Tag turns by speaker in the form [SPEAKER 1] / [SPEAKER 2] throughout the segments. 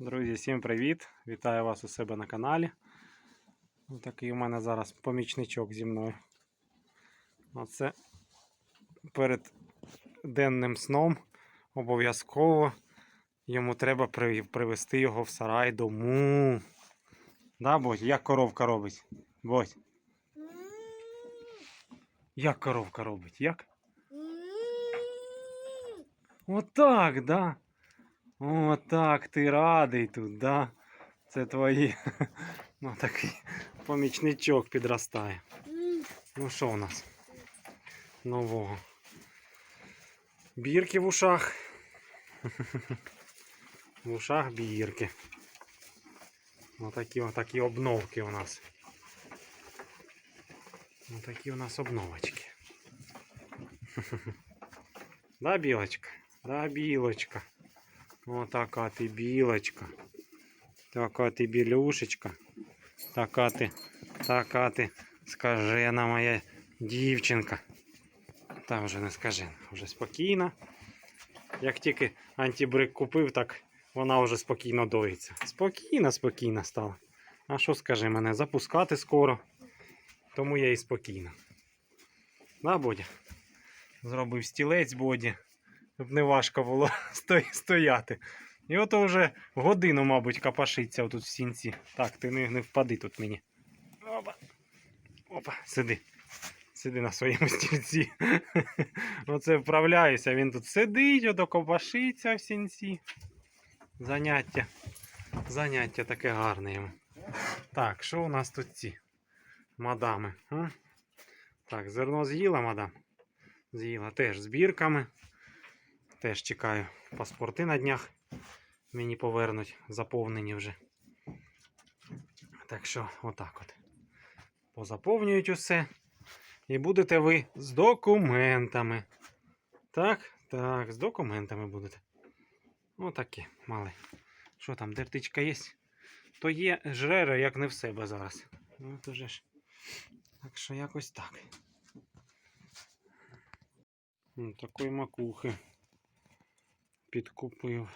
[SPEAKER 1] Друзі, всім привіт! Вітаю вас у себе на каналі. Ось Такий у мене зараз помічничок зі мною. Оце перед денним сном обов'язково йому треба при- привести його в сарай дому. Да, Бодь? Як коровка робить? Бодь, як коровка робить? Як? Отак, да. Отак, ти радий тут, да? Це твої. Ну, такий помічничок підростає. Ну що у нас? Нового. Бірки в ушах. В ушах бірки. Отакі, отакі обновки у нас. Отакі у нас обновочки. Да, білочка? Да, білочка. Отака ти білочка. Така ти білюшечка. Така ти, така ти скажена моя дівчинка. Та вже не скажена, вже спокійна. Як тільки антибрик купив, так вона вже спокійно доїться. Спокійно, спокійно стала. А що скажи мене, запускати скоро. Тому я і спокійна. Да, Бодя? Зробив стілець Боді, щоб не важко було стояти. І от вже годину, мабуть, капашиться отут в сінці. Так, ти не, не впади тут мені. Опа. Опа, сиди. Сиди на своєму стільці. Оце вправляюся. Він тут сидить, ото копашиться в сінці. Заняття. Заняття таке гарне йому. Так, що у нас тут ці мадами? А? Так, зерно з'їла, мадам. З'їла теж з бірками. Теж чекаю паспорти на днях. Мені повернуть заповнені вже. Так що, отак от. Позаповнюють усе. І будете ви з документами. Так, так, з документами будете. Отакі, мале. Що там, дертичка є? То є жрера, як не в себе зараз. Ну, то ж. Так що якось так. М, Такої макухи підкупив.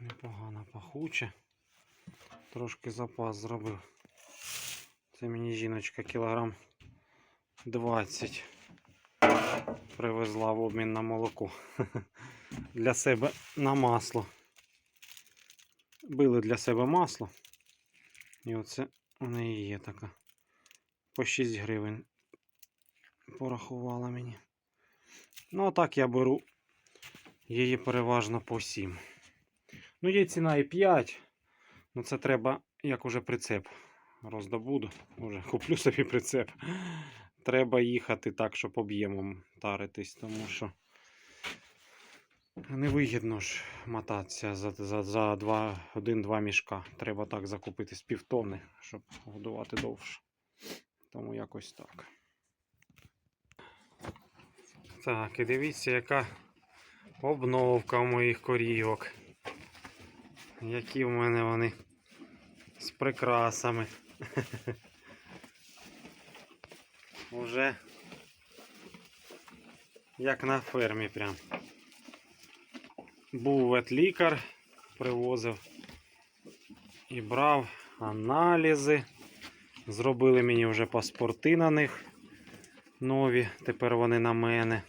[SPEAKER 1] Непогано пахуче. Трошки запас зробив. Це мені жіночка кілограм 20 привезла в обмін на молоко. Для себе на масло. Били для себе масло. І оце у неї є така. По 6 гривень порахувала мені. Ну, а так я беру її переважно по 7. Ну, є ціна і 5. Ну, це треба, як уже прицеп роздобуду. Уже куплю собі прицеп. Треба їхати так, щоб об'ємом таритись, тому що невигідно ж мотатися за, за, за два, один-два мішка. Треба так закупити з півтони, щоб годувати довше. Тому якось так. Так, і дивіться, яка обновка моїх корівок. Які в мене вони з прикрасами. Уже як на фермі прям. Був ветлікар, привозив і брав аналізи. Зробили мені вже паспорти на них нові, тепер вони на мене.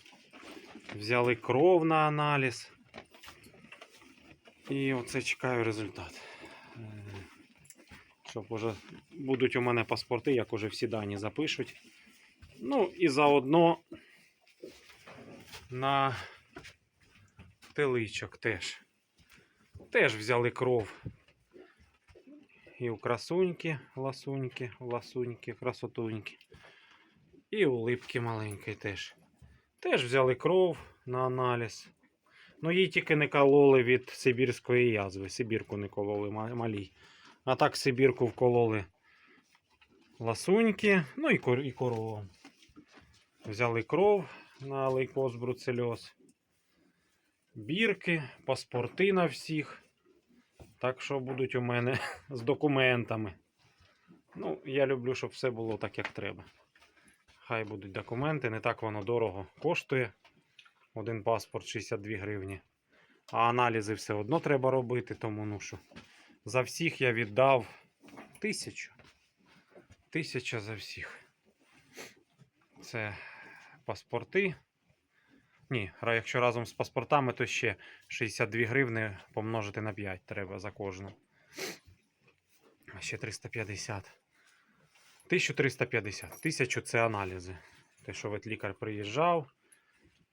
[SPEAKER 1] Взяли кров на аналіз. І оце чекаю результат. Е, Щоб уже будуть у мене паспорти, як уже всі дані запишуть. Ну і заодно на теличок теж. Теж взяли кров. І у красуньки, ласуньки, ласуньки, красотуньки. І у липки маленької теж. Теж взяли кров на аналіз. Ну, їй тільки не кололи від сибірської язви. Сибірку не кололи малій. А так Сибірку вкололи ласуньки, ну і, кор, і коровам. Взяли кров на лейкоз бруцельоз, бірки, паспорти на всіх. Так що будуть у мене з документами. Ну, я люблю, щоб все було так, як треба. Хай будуть документи, не так воно дорого коштує. Один паспорт 62 гривні. А аналізи все одно треба робити, тому ну що. За всіх я віддав тисячу. Тисяча за всіх. Це паспорти. Ні, якщо разом з паспортами, то ще 62 гривни помножити на 5 треба за кожну. А ще 350. 1350. 1000 це аналізи. Те, що ветлікар приїжджав,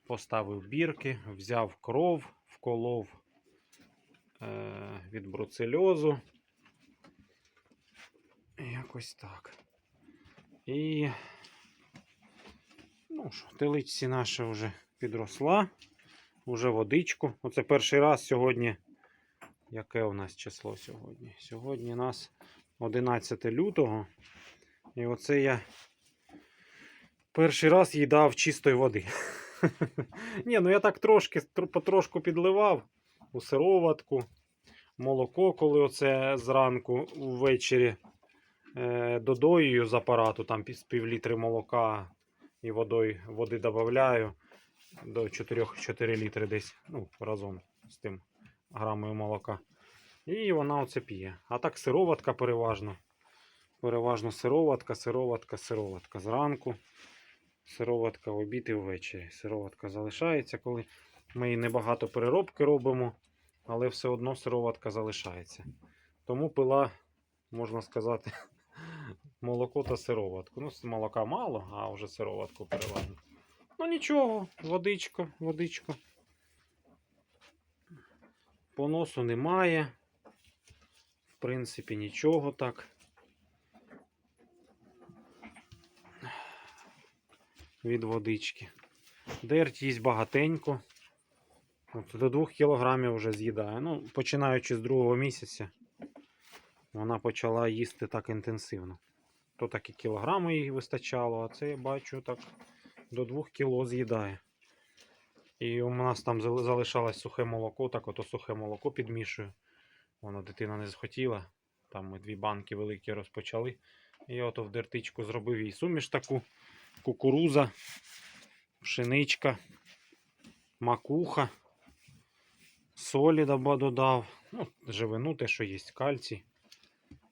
[SPEAKER 1] поставив бірки, взяв кров, вколов е- від бруцельозу. Якось так. І. Ну що, теличці наша вже підросла. Уже водичку. Оце перший раз сьогодні. Яке у нас число сьогодні? Сьогодні у нас 11 лютого. І оце я перший раз їй дав чистої води. Ні, ну я так трошки потрошку підливав у сироватку, молоко, коли оце зранку ввечері е, додоюю з апарату, там з пів літри молока і водою, води додаю до 4, 4 літри десь, ну, разом з тим грамою молока. І вона оце п'є. А так сироватка переважно. Переважно сироватка, сироватка, сироватка. Зранку сироватка в обід і ввечері. Сироватка залишається, коли ми небагато переробки робимо, але все одно сироватка залишається. Тому пила, можна сказати, молоко та сироватку. Ну, молока мало, а вже сироватку переважно. Ну нічого, водичка, водичка. Поносу немає. В принципі, нічого так. Від водички. Дерть їсть багатенько. От до 2 кілограмів вже з'їдає. Ну, починаючи з другого місяця, вона почала їсти так інтенсивно. То так і кілограми їй вистачало, а це я бачу так до 2 кіло з'їдає. І у нас там залишалось сухе молоко, так ото сухе молоко підмішую. Воно дитина не захотіла. Там ми дві банки великі розпочали. І я ото в дертичку зробив їй суміш таку. Кукуруза, пшеничка, макуха, солі додав. Ну, живину, те, що є, кальцій.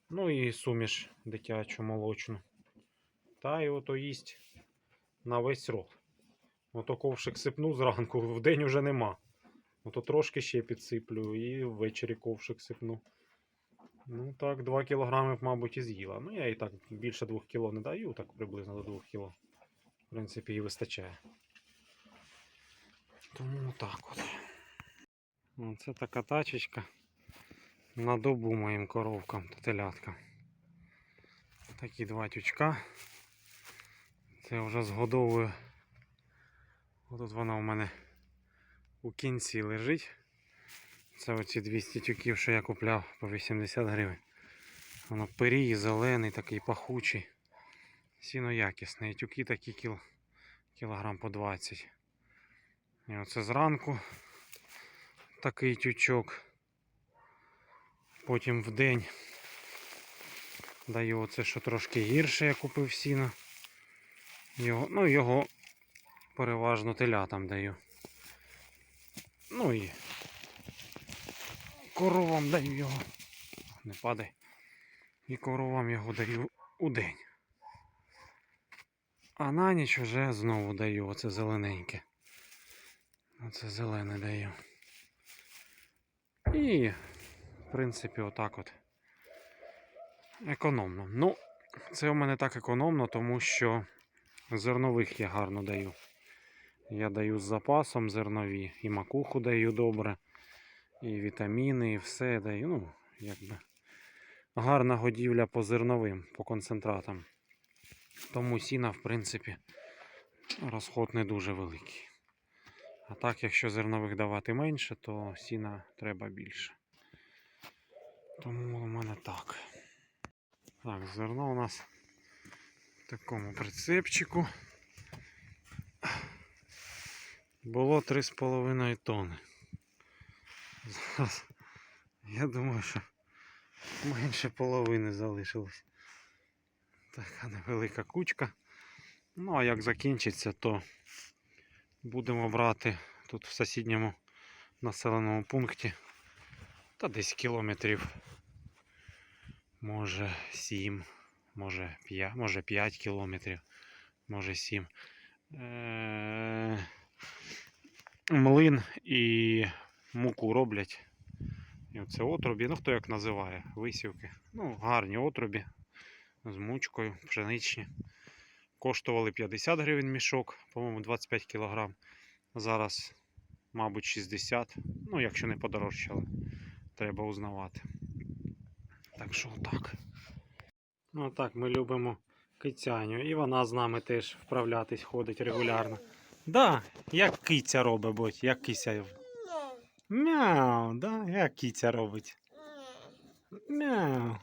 [SPEAKER 1] Ну і суміш дитячу молочну. Та й ото їсть на весь рот. Ото ковшик сипну зранку, в день уже нема. Ото трошки ще підсиплю і ввечері ковшик сипну. Ну так, 2 кілограми, мабуть, і з'їла. Ну, я і так більше 2 кіло не даю, так приблизно до 2 кіло. В принципі, і вистачає. Тому так от. Оце така тачечка на добу моїм коровкам та теляткам. Такі два тючка. Це вже згодовую. Отут вона у мене у кінці лежить. Це оці 200 тюків, що я купляв по 80 гривень. Воно пирій, зелений, такий пахучий. Сіно якісне. І тюки такі кіл, кілограм по 20. І оце зранку такий тючок. Потім в день даю оце, що трошки гірше, я купив сіно. Його, ну, його переважно телятам даю. Ну і коровам даю його. Не падай. І коровам його даю у день. А на ніч вже знову даю оце зелененьке. Оце зелене даю. І, в принципі, отак от. Економно. Ну, це у мене так економно, тому що зернових я гарно даю. Я даю з запасом зернові. І макуху даю добре, і вітаміни, і все даю. Ну, якби гарна годівля по зерновим, по концентратам. Тому сіна, в принципі, розход не дуже великий. А так, якщо зернових давати менше, то сіна треба більше. Тому у мене так. Так, зерно у нас в такому прицепчику. Було 3,5 тонни. Зараз я думаю, що менше половини залишилось. Така невелика кучка. Ну, а як закінчиться, то будемо брати тут в сусідньому населеному пункті. Та десь кілометрів. Може 7, може 5, може 5 кілометрів, може 7. Е- млин і муку роблять. І оце отрубі, ну хто як називає, висівки. Ну, гарні отрубі з мучкою, пшеничні. Коштували 50 гривень мішок, по-моєму, 25 кг. Зараз, мабуть, 60. Ну, якщо не подорожчали, треба узнавати. Так що так. Ну так, ми любимо кицяню. І вона з нами теж вправлятись ходить регулярно. Да, як киця робить, будь, як киця. Мяу, да, як киця робить. Мяу.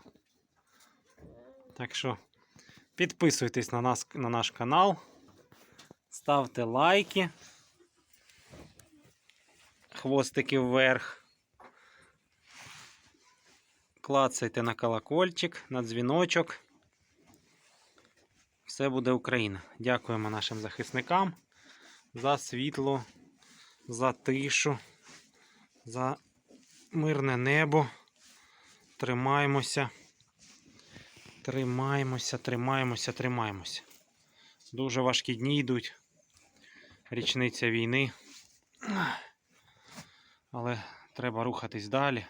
[SPEAKER 1] Так що підписуйтесь на, нас, на наш канал, ставте лайки, хвостики вверх, клацайте на колокольчик, на дзвіночок. Все буде Україна. Дякуємо нашим захисникам за світло, за тишу, за мирне небо. Тримаємося. Тримаємося, тримаємося, тримаємося. Дуже важкі дні йдуть. Річниця війни. Але треба рухатись далі.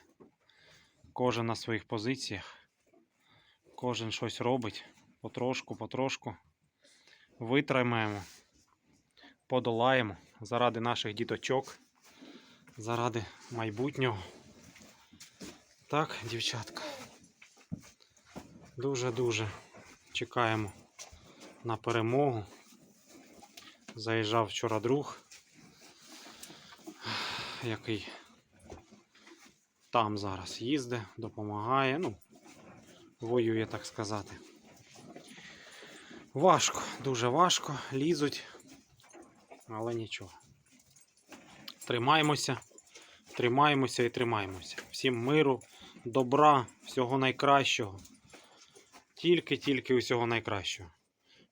[SPEAKER 1] Кожен на своїх позиціях. Кожен щось робить. Потрошку, потрошку. Витримаємо. Подолаємо заради наших діточок. Заради майбутнього. Так, дівчатка. Дуже-дуже чекаємо на перемогу. Заїжджав вчора друг, який там зараз їздить, допомагає, ну, воює, так сказати. Важко, дуже важко, лізуть, але нічого. Тримаємося, тримаємося і тримаємося. Всім миру, добра, всього найкращого. Тільки-тільки усього найкращого.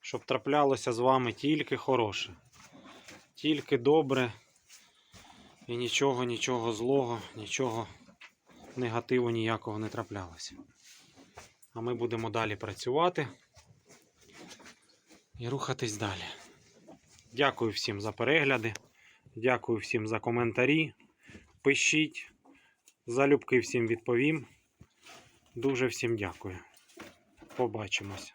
[SPEAKER 1] Щоб траплялося з вами тільки хороше. Тільки добре. І нічого, нічого злого, нічого негативу ніякого не траплялося. А ми будемо далі працювати і рухатись далі. Дякую всім за перегляди. Дякую всім за коментарі. Пишіть. Залюбки всім відповім. Дуже всім дякую. Побачимось.